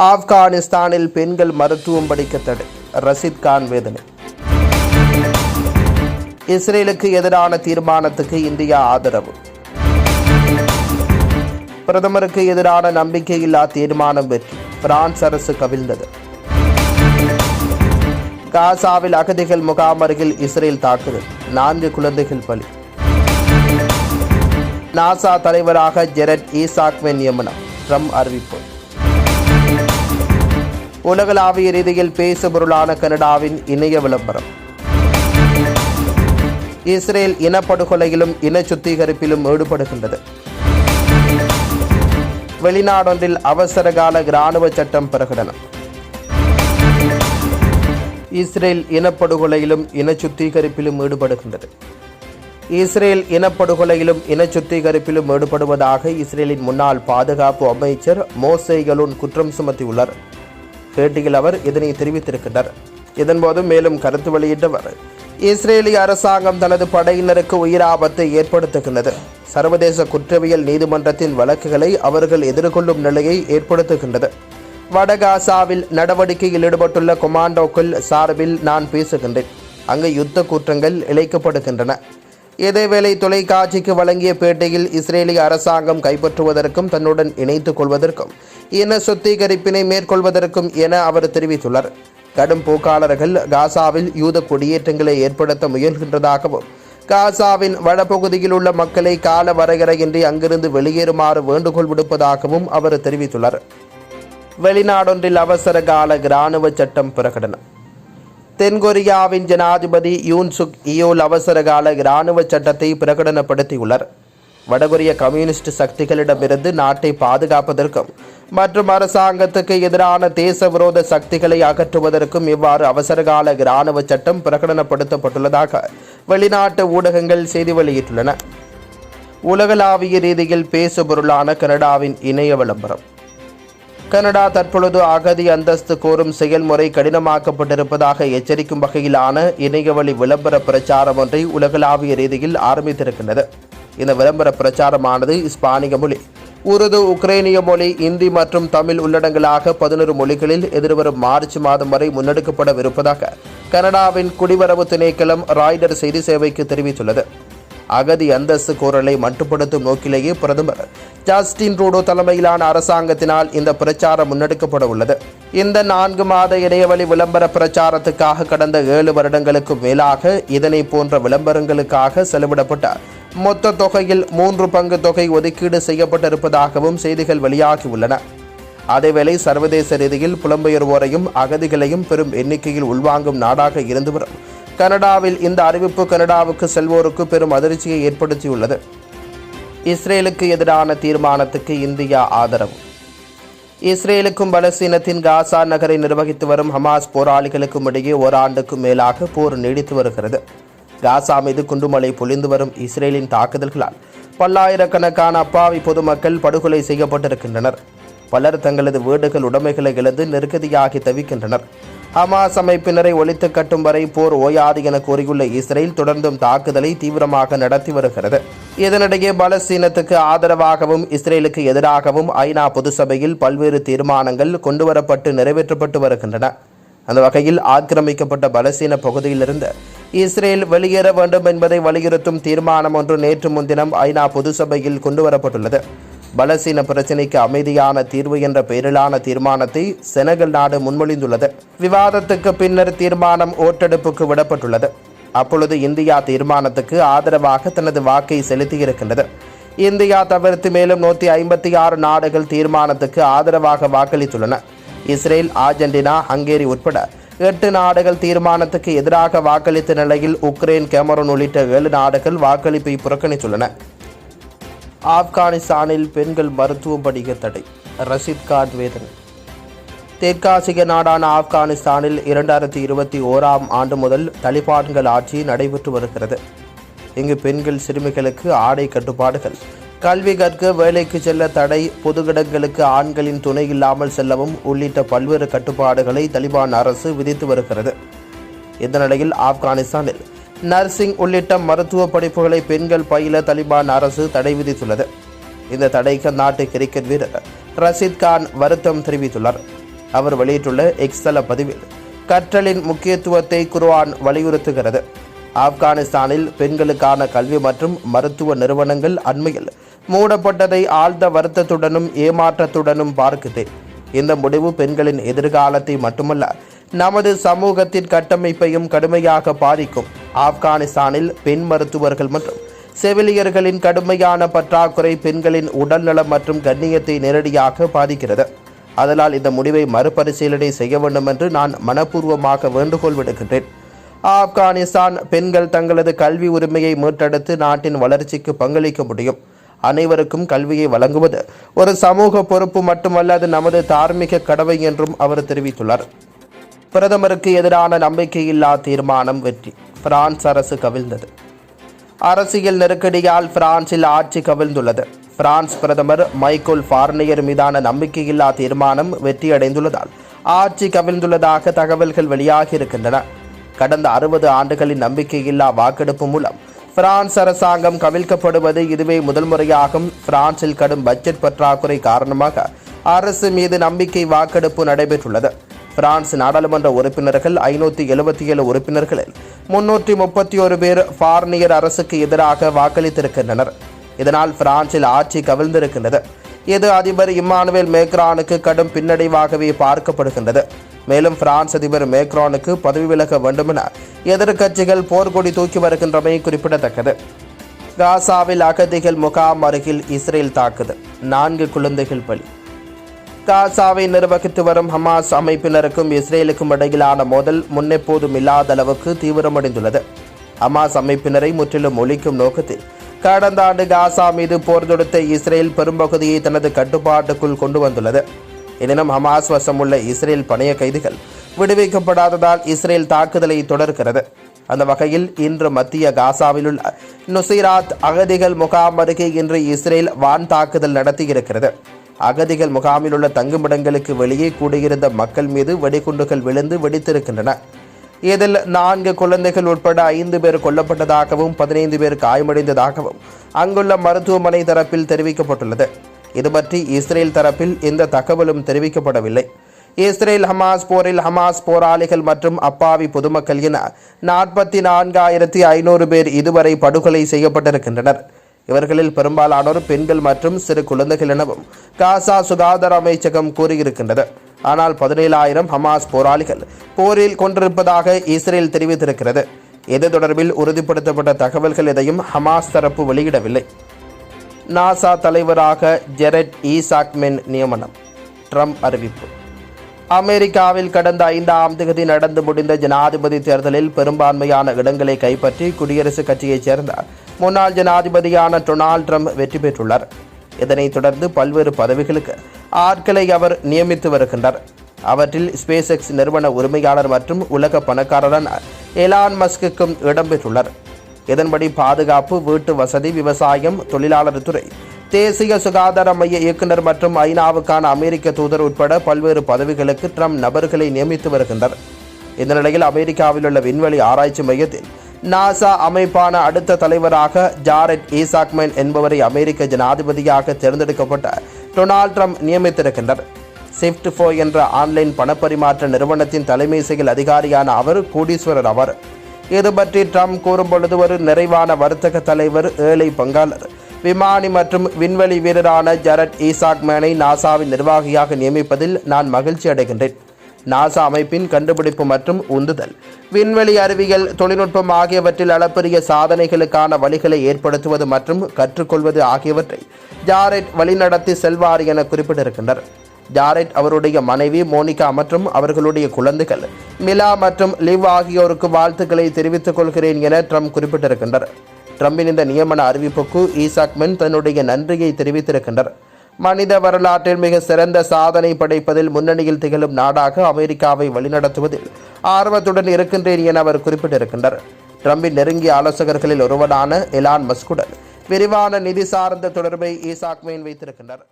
ஆப்கானிஸ்தானில் பெண்கள் மருத்துவம் படிக்க தடை ரஷீத் கான் வேதனை. இஸ்ரேலுக்கு எதிரான தீர்மானத்துக்கு இந்தியா ஆதரவு. பிரதமருக்கு எதிரான நம்பிக்கையில்லா தீர்மானம் வெற்றி பிரான்ஸ் அரசு கவிழ்ந்தது. காசாவில் அகதிகள் முகாம் அருகில் இஸ்ரேல் தாக்குதல் நான்கு குழந்தைகள் பலி. நாசா தலைவராக ஜெரட் ஈசாக்வே நியமனம் ட்ரம்ப் அறிவிப்பு. உலகளாவிய ரீதியில் பேசுபொருளான கனடாவின் இணைய விளம்பரம். இஸ்ரேல் இனப்படுகொலையிலும் இன சுத்திகரிப்பிலும் ஈடுபடுகின்றது. வெளிநாடொன்றில் அவசரகால இராணுவ சட்டம் பிரகடனம். இஸ்ரேல் இனப்படுகொலையிலும் இன சுத்திகரிப்பிலும் ஈடுபடுகின்றது. இஸ்ரேல் இனப்படுகொலையிலும் இன சுத்திகரிப்பிலும் ஈடுபடுவதாக இஸ்ரேலின் முன்னாள் பாதுகாப்பு அமைச்சர் மோசைகளுன் குற்றம் சுமத்தியுள்ளார். பேட்டியில் அவர் இதனை தெரிவித்திருக்கின்றார். இதன்போது மேலும் கருத்து வெளியிட்டவர் இஸ்ரேலிய அரசாங்கம் தனது படையினருக்கு உயிராபத்தை ஏற்படுத்துகின்றது. சர்வதேச குற்றவியல் நீதிமன்றத்தின் வழக்குகளை அவர்கள் எதிர்கொள்ளும் நிலையை ஏற்படுத்துகின்றது. வடகாசாவில் நடவடிக்கையில் ஈடுபட்டுள்ள கொமாண்டோக்கள் சார்பில் நான் பேசுகின்றேன். அங்கு யுத்த குற்றங்கள் இழைக்கப்படுகின்றன. இதேவேளை தொலைக்காட்சிக்கு வழங்கிய பேட்டியில் இஸ்ரேலிய அரசாங்கம் கைப்பற்றுவதற்கும் தன்னுடன் இணைத்துக் கொள்வதற்கும் இன சுத்திகரிப்பினை மேற்கொள்வதற்கும் என அவர் தெரிவித்துள்ளார். கடும் போக்காளர்கள் காசாவில் யூத குடியேற்றங்களை ஏற்படுத்த முயல்கின்றதாகவும் காசாவின் வடபகுதியில் உள்ள மக்களை கால வரையறையின்றி அங்கிருந்து வெளியேறுமாறு வேண்டுகோள் விடுப்பதாகவும் அவர் தெரிவித்துள்ளார். வெளிநாடொன்றில் அவசர கால இராணுவ சட்டம் பிரகடனம். தென்கொரியாவின் ஜனாதிபதி யூன் சுக் இயோல் அவசரகால இராணுவ சட்டத்தை பிரகடனப்படுத்தியுள்ளார். வடகொரிய கம்யூனிஸ்ட் சக்திகளிடமிருந்து நாட்டை பாதுகாப்பதற்கும் மற்றும் அரசாங்கத்துக்கு எதிரான தேச விரோத சக்திகளை அகற்றுவதற்கும் இவ்வாறு அவசரகால இராணுவ சட்டம் பிரகடனப்படுத்தப்பட்டுள்ளதாக வெளிநாட்டு ஊடகங்கள் செய்தி வெளியிட்டுள்ளன. உலகளாவிய ரீதியில் பேசுபொருளான கனடாவின் இணைய விளம்பரம் கனடா தற்பொழுது அகதி அந்தஸ்து கோரும் செயல்முறை கடினமாக்கப்பட்டிருப்பதாக எச்சரிக்கும் வகையிலான இணையவழி விளம்பர பிரச்சாரம் ஒன்றை உலகளாவிய ரீதியில் ஆரம்பித்திருக்கின்றது. இந்த விளம்பர பிரச்சாரமானது இஸ்பானிய மொழி உருது உக்ரைனிய மொழி இந்தி மற்றும் தமிழ் உள்ளடங்களாக பதினொரு மொழிகளில் எதிர்வரும் மார்ச் மாதம் வரை முன்னெடுக்கப்படவிருப்பதாக கனடாவின் குடிவரவு திணைக்களம் ராய்டர் செய்தி சேவைக்கு தெரிவித்துள்ளது. அகதி அந்தஸ்து கோரலை மட்டுப்படுத்தும் நோக்கிலேயே பிரதமர் ஜஸ்டின் ரூடோ தலைமையிலான அரசாங்கத்தினால் இந்த பிரச்சாரம் முன்னெடுக்கப்பட உள்ளது. இந்த நான்கு மாத இடைவெளி விளம்பர பிரச்சாரத்துக்காக கடந்த ஏழு வருடங்களுக்கு மேலாக இதனை போன்ற விளம்பரங்களுக்காக செலவிடப்பட்ட மொத்த தொகையில் மூன்று பங்கு தொகை ஒதுக்கீடு செய்யப்பட்டிருப்பதாகவும் செய்திகள் வெளியாகியுள்ளன அதேவேளை சர்வதேச ரீதியில் புலம்பெயர்வோரையும் அகதிகளையும் பெரும் எண்ணிக்கையில் உள்வாங்கும் நாடாக இருந்து வரும் கனடாவில் இந்த அறிவிப்பு கனடாவுக்கு செல்வோருக்கு பெரும் அதிர்ச்சியை ஏற்படுத்தியுள்ளது. இஸ்ரேலுக்கு எதிரான தீர்மானத்துக்கு இந்தியா ஆதரவு. இஸ்ரேலுக்கும் பலஸ்தீனத்தின் காசா நகரை நிர்வகித்து வரும் ஹமாஸ் போராளிகளுக்கும் இடையே ஓராண்டுக்கும் மேலாக போர் நீடித்து வருகிறது. காசா மீது குண்டுமலை பொழிந்து வரும் இஸ்ரேலின் தாக்குதல்களால் பல்லாயிரக்கணக்கான அப்பாவி பொதுமக்கள் படுகொலை செய்யப்பட்டிருக்கின்றனர். பலர் தங்களது வீடுகள் உடைமைகளை இழந்து நெருக்கடியாகி தவிக்கின்றனர். ஹமாஸ் அமைப்பினரை ஒழித்து கட்டும் வரை போர் ஓயாது என கூறியுள்ள இஸ்ரேல் தொடர்ந்தும் தாக்குதலை தீவிரமாக நடத்தி வருகிறது. இதனிடையே பலஸ்தீனத்துக்கு ஆதரவாகவும் இஸ்ரேலுக்கு எதிராகவும் ஐநா பொதுசபையில் பல்வேறு தீர்மானங்கள் கொண்டுவரப்பட்டு நிறைவேற்றப்பட்டு வருகின்றன. அந்த வகையில் ஆக்கிரமிக்கப்பட்ட பலஸ்தீன பகுதியிலிருந்து இஸ்ரேல் வெளியேற வேண்டும் என்பதை வலியுறுத்தும் தீர்மானம் ஒன்று நேற்று முன்தினம் ஐநா பொதுசபையில் கொண்டுவரப்பட்டுள்ளது. பலசீன பிரச்சினைக்கு அமைதியான தீர்வு என்ற பெயரிலான தீர்மானத்தை செனகல் நாடு முன்மொழிந்துள்ளது. விவாதத்துக்கு பின்னர் தீர்மானம் ஓட்டெடுப்புக்கு விடப்பட்டுள்ளது. அப்பொழுது இந்தியா தீர்மானத்துக்கு ஆதரவாக தனது வாக்கை செலுத்தியிருக்கின்றது. இந்தியா தவிர்த்து மேலும் நூற்றி ஐம்பத்தி ஆறு நாடுகள் தீர்மானத்துக்கு ஆதரவாக வாக்களித்துள்ளன. இஸ்ரேல் ஆர்ஜென்டினா ஹங்கேரி உட்பட எட்டு நாடுகள் தீர்மானத்துக்கு எதிராக வாக்களித்த நிலையில் உக்ரைன் கேமரூன் உள்ளிட்ட ஏழு நாடுகள் வாக்களிப்பை புறக்கணித்துள்ளன. ஆப்கானிஸ்தானில் பெண்கள் மருத்துவம் படிக்க தடை ரஷித் கான் வேதனை. தெற்காசிய நாடான ஆப்கானிஸ்தானில் இரண்டாயிரத்தி இருபத்தி ஓராம் ஆண்டு முதல் தலிபான்கள் ஆட்சி நடைபெற்று வருகிறது. இங்கு பெண்கள் சிறுமிகளுக்கு ஆடை கட்டுப்பாடுகள். கல்வி கற்க வேலைக்கு செல்ல தடை பொதுகிடங்களுக்கு ஆண்களின் துணை இல்லாமல் செல்லவும் உள்ளிட்ட பல்வேறு கட்டுப்பாடுகளை தலிபான் அரசு விதித்து வருகிறது. இந்த நிலையில் ஆப்கானிஸ்தானில் நர்சிங் உள்ளிட்ட மருத்துவ படிப்புகளை பெண்கள் பயில தலிபான் அரசு தடை விதித்துள்ளது. இந்த தடைக்கு நாட்டு கிரிக்கெட் வீரர் ரஷீத் கான் வருத்தம் தெரிவித்துள்ளார். அவர் வெளியிட்டுள்ள எக்ஸ்தல பதிவில் கற்றலின் முக்கியத்துவத்தை குர்ஆன் வலியுறுத்துகிறது. ஆப்கானிஸ்தானில் பெண்களுக்கான கல்வி மற்றும் மருத்துவ நிறுவனங்கள் அண்மையில் மூடப்பட்டதை ஆழ்ந்த வருத்தத்துடனும் ஏமாற்றத்துடனும் பார்க்குது. இந்த முடிவு பெண்களின் எதிர்காலத்தை மட்டுமல்ல நமது சமூகத்தின் கட்டமைப்பையும் கடுமையாக பாதிக்கும். ஆப்கானிஸ்தானில் பெண் மருத்துவர்கள் மற்றும் செவிலியர்களின் கடுமையான பற்றாக்குறை பெண்களின் உடல்நலம் மற்றும் கண்ணியத்தை நேரடியாக பாதிக்கிறது. அதனால் இந்த முடிவை மறுபரிசீலனை செய்ய வேண்டும் என்று நான் மனப்பூர்வமாக வேண்டுகோள் விடுகின்றேன் ஆப்கானிஸ்தான் பெண்கள் தங்களது கல்வி உரிமையை மீட்டெடுத்து நாட்டின் வளர்ச்சிக்கு பங்களிக்க முடியும். அனைவருக்கும் கல்வியை வழங்குவது ஒரு சமூக பொறுப்பு மட்டுமல்ல அது நமது தார்மீக கடமை என்றும் அவர் தெரிவித்துள்ளார். பிரதமருக்கு எதிரான நம்பிக்கையில்லா தீர்மானம் வெற்றி. பிரான்ஸ் அரசு கவிழ்ந்தது. அரசியல் நெருக்கடியால் பிரான்சில் ஆட்சி கவிழ்ந்துள்ளது. பிரான்ஸ் பிரதமர் மைக்கேல் ஃபார்னியர் மீதான நம்பிக்கையில்லா தீர்மானம் வெற்றியடைந்துள்ளதால் ஆட்சி கவிழ்ந்துள்ளதாக தகவல்கள் வெளியாகியிருக்கின்றன. கடந்த அறுபது ஆண்டுகளின் நம்பிக்கையில்லா வாக்கெடுப்பு மூலம் பிரான்ஸ் அரசாங்கம் கவிழ்க்கப்படுவது இதுவே முதல் முறையாகும். பிரான்சில் கடும் பட்ஜெட் பற்றாக்குறை காரணமாக அரசு மீது நம்பிக்கை வாக்கெடுப்பு நடைபெற்றுள்ளது. பிரான்ஸ் நாடாளுமன்ற உறுப்பினர்கள் ஐநூற்றி எழுபத்தி ஏழு உறுப்பினர்களில் முன்னூற்றி முப்பத்தி ஒரு பேர் ஃபார்னியர் அரசுக்கு எதிராக வாக்களித்திருக்கின்றனர். இதனால் பிரான்சில் ஆட்சி கவிழ்ந்திருக்கின்றது. இது அதிபர் இம்மானுவேல் மேக்ரானுக்கு கடும் பின்னடைவாகவே பார்க்கப்படுகின்றது. மேலும் பிரான்ஸ் அதிபர் மேக்ரானுக்கு பதவி விலக வேண்டுமென எதிர்க்கட்சிகள் போர்க்கொடி தூக்கி வருகின்றமை குறிப்பிடத்தக்கது. காசாவில் அகதிகள் முகாம் அருகில் இஸ்ரேல் தாக்குதல். நான்கு குழந்தைகள் பலி. காசாவை நிர்வகித்து வரும் ஹமாஸ் அமைப்பினருக்கும் இஸ்ரேலுக்கும் இடையிலான மோதல் முன்னெப்போதும் இல்லாத அளவுக்கு தீவிரமடைந்துள்ளது. ஹமாஸ் அமைப்பினரை முற்றிலும் ஒழிக்கும் நோக்கத்தில் கடந்த ஆண்டு காசா மீது போர் தொடுத்த இஸ்ரேல் பெரும்பகுதியை தனது கட்டுப்பாட்டுக்குள் கொண்டு வந்துள்ளது. எனினும் ஹமாஸ் வசமுள்ள இஸ்ரேல் பணைய கைதிகள் விடுவிக்கப்படாததால் இஸ்ரேல் தாக்குதலை தொடர்கிறது. அந்த வகையில் இன்று மத்திய காசாவில் உள்ள நுசைராத் அகதிகள் முகாம் அருகே இன்று இஸ்ரேல் வான் தாக்குதல் நடத்தியிருக்கிறது. அகதிகள் முகாமில் உள்ள தங்குமிடங்களுக்கு வெளியே கூடியிருந்த மக்கள் மீது வெடிகுண்டுகள் விழுந்து வெடித்திருக்கின்றன. இதில் நான்கு குழந்தைகள் உட்பட ஐந்து பேர் கொல்லப்பட்டதாகவும் பதினைந்து பேர் காயமடைந்ததாகவும் அங்குள்ள மருத்துவமனை தரப்பில் தெரிவிக்கப்பட்டுள்ளது. இது பற்றி இஸ்ரேல் தரப்பில் எந்த தகவலும் தெரிவிக்கப்படவில்லை. இஸ்ரேல் ஹமாஸ் போரில் ஹமாஸ் போராளிகள் மற்றும் அப்பாவி பொதுமக்கள் என நாற்பத்தி நான்காயிரத்தி ஐநூறு பேர் இதுவரை படுகொலை செய்யப்பட்டிருக்கின்றனர். இவர்களில் பெரும்பாலானோர் பெண்கள் மற்றும் சிறு குழந்தைகள் எனவும் காசா சுகாதார அமைச்சகம் கூறியிருக்கின்றது. ஆனால் பதினேழாயிரம் ஹமாஸ் போராளிகள் போரில் கொண்டிருப்பதாக இஸ்ரேல் தெரிவித்திருக்கிறது. இது தொடர்பில் உறுதிப்படுத்தப்பட்ட தகவல்கள் எதையும் ஹமாஸ் தரப்பு வெளியிடவில்லை. நாசா தலைவராக ஜெரட் ஈசாக்மென் நியமனம். ட்ரம்ப் அறிவிப்பு. அமெரிக்காவில் கடந்த ஐந்தாம் தேதி நடந்து முடிந்த ஜனாதிபதி தேர்தலில் பெரும்பான்மையான இடங்களை கைப்பற்றி குடியரசுக் கட்சியைச் சேர்ந்த முன்னாள் ஜனாதிபதியான டொனால்ட் ட்ரம்ப் வெற்றி பெற்றுள்ளார். இதனைத் தொடர்ந்து பல்வேறு பதவிகளுக்கு ஆட்களை அவர் நியமித்து வருகின்றார். அவற்றில் ஸ்பேஸ் எக்ஸ் நிறுவன உரிமையாளர் மற்றும் உலக பணக்காரரான எலான் மஸ்குக்கும் இடம்பெற்றுள்ளார் இதன்படி பாதுகாப்பு வீட்டு வசதி விவசாயம் தொழிலாளர் துறை தேசிய சுகாதார மைய இயக்குனர் மற்றும் ஐநாவுக்கான அமெரிக்க தூதர் உட்பட பல்வேறு பதவிகளுக்கு ட்ரம்ப் நபர்களை நியமித்து வருகின்றனர் இந்த நிலையில் அமெரிக்காவில் உள்ள விண்வெளி ஆராய்ச்சி மையத்தில் நாசா அமைப்பான அடுத்த தலைவராக ஜாரெட் ஈசாக்மேன் என்பவரை அமெரிக்க ஜனாதிபதியாக தேர்ந்தெடுக்கப்பட்ட டொனால்ட் ட்ரம்ப் நியமித்திருக்கின்றனர் ஸ்விஃப்ட் ஃபோ என்ற ஆன்லைன் பணப்பரிமாற்ற நிறுவனத்தின் தலைமை செயல் அதிகாரியான அவர் கோடீஸ்வரர் அவர் இது பற்றி ட்ரம்ப் கூறும்பொழுது ஒரு நிறைவான வர்த்தக தலைவர் ஏழை பங்காளர் விமானி மற்றும் விண்வெளி வீரரான ஜரட் ஈசாக்மேனை நாசாவின் நிர்வாகியாக நியமிப்பதில் நான் மகிழ்ச்சி அடைகின்றேன் நாசா அமைப்பின் கண்டுபிடிப்பு மற்றும் உந்துதல் விண்வெளி அறிவியல் தொழில்நுட்பம் ஆகியவற்றில் அளப்பரிய சாதனைகளுக்கான வழிகளை ஏற்படுத்துவது மற்றும் கற்றுக்கொள்வது ஆகியவற்றை ஜாரெட் வழிநடத்தி செல்வார் என குறிப்பிட்டிருக்கின்றனர். ஜாரெட் அவருடைய மனைவி மோனிகா மற்றும் அவர்களுடைய குழந்தைகள் மிலா மற்றும் லிவ் ஆகியோருக்கு வாழ்த்துக்களை தெரிவித்துக் கொள்கிறேன் என ட்ரம்ப் குறிப்பிட்டிருக்கின்றனர். ட்ரம்பின் இந்த நியமன அறிவிப்புக்கு ஈசாக்மென் தன்னுடைய நன்றியை தெரிவித்திருக்கின்றனர். மனித வரலாற்றில் மிக சிறந்த சாதனை படைப்பதில் முன்னணியில் திகழும் நாடாக அமெரிக்காவை வழிநடத்துவதில் ஆர்வத்துடன் இருக்கின்றேன் என அவர் குறிப்பிட்டிருக்கின்றார். ட்ரம்பின் நெருங்கிய ஆலோசகர்களில் ஒருவரான எலான் மஸ்குடன் விரிவான நிதி சார்ந்த தொடர்பை ஈசாக்மேன் வைத்திருக்கின்றார்.